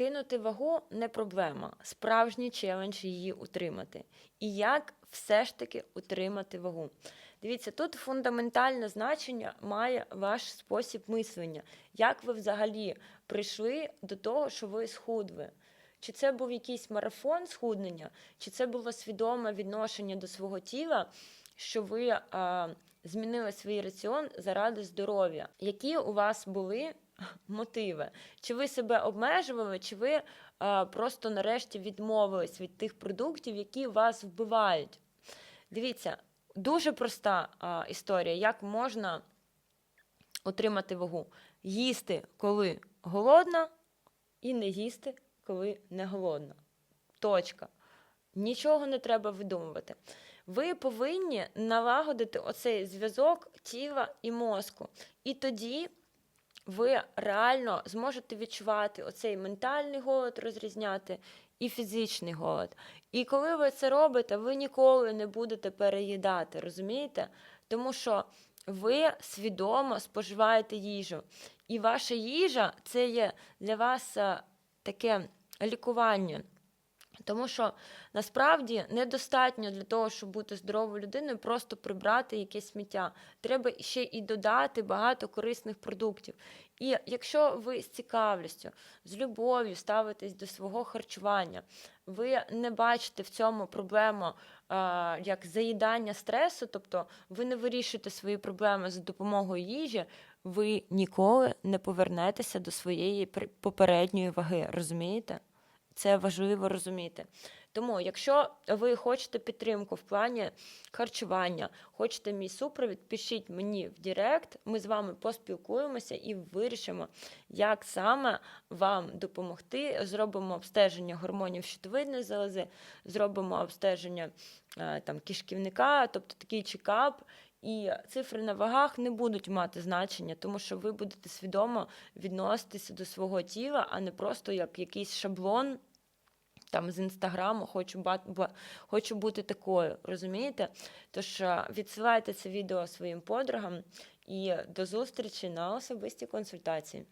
скинути вагу не проблема. Справжній челендж її утримати. І як все ж таки утримати вагу? Дивіться, тут фундаментальне значення має ваш спосіб мислення. Як ви взагалі прийшли до того, що ви схудли? Чи це був якийсь марафон схуднення, чи це було свідоме відношення до свого тіла, що ви а, змінили свій раціон заради здоров'я? Які у вас були мотиви? Чи ви себе обмежували, чи ви а, просто нарешті відмовились від тих продуктів, які вас вбивають? Дивіться, дуже проста а, історія, як можна отримати вагу. Їсти, коли голодна, і не їсти, коли не голодна. Точка. Нічого не треба видумувати. Ви повинні налагодити оцей зв'язок тіла і мозку. І тоді ви реально зможете відчувати оцей ментальний голод, розрізняти і фізичний голод. І коли ви це робите, ви ніколи не будете переїдати, розумієте? Тому що ви свідомо споживаєте їжу. І ваша їжа це є для вас е, таке лікування. Тому що насправді недостатньо для того, щоб бути здоровою людиною, просто прибрати якесь сміття. Треба ще і додати багато корисних продуктів. І якщо ви з цікавістю, з любов'ю ставитесь до свого харчування, ви не бачите в цьому проблему а, як заїдання стресу, тобто ви не вирішуєте свої проблеми за допомогою їжі, ви ніколи не повернетеся до своєї попередньої ваги. Розумієте? Це важливо розуміти. Тому, якщо ви хочете підтримку в плані харчування, хочете мій супровід, пишіть мені в Директ, ми з вами поспілкуємося і вирішимо, як саме вам допомогти. Зробимо обстеження гормонів щитовидної залози, зробимо обстеження е, там, кишківника, тобто такий чекап. І цифри на вагах не будуть мати значення, тому що ви будете свідомо відноситися до свого тіла, а не просто як якийсь шаблон там з інстаграму, хочу, ба- хочу бути такою, розумієте? Тож е, відсилайте це відео своїм подругам і до зустрічі на особистій консультації.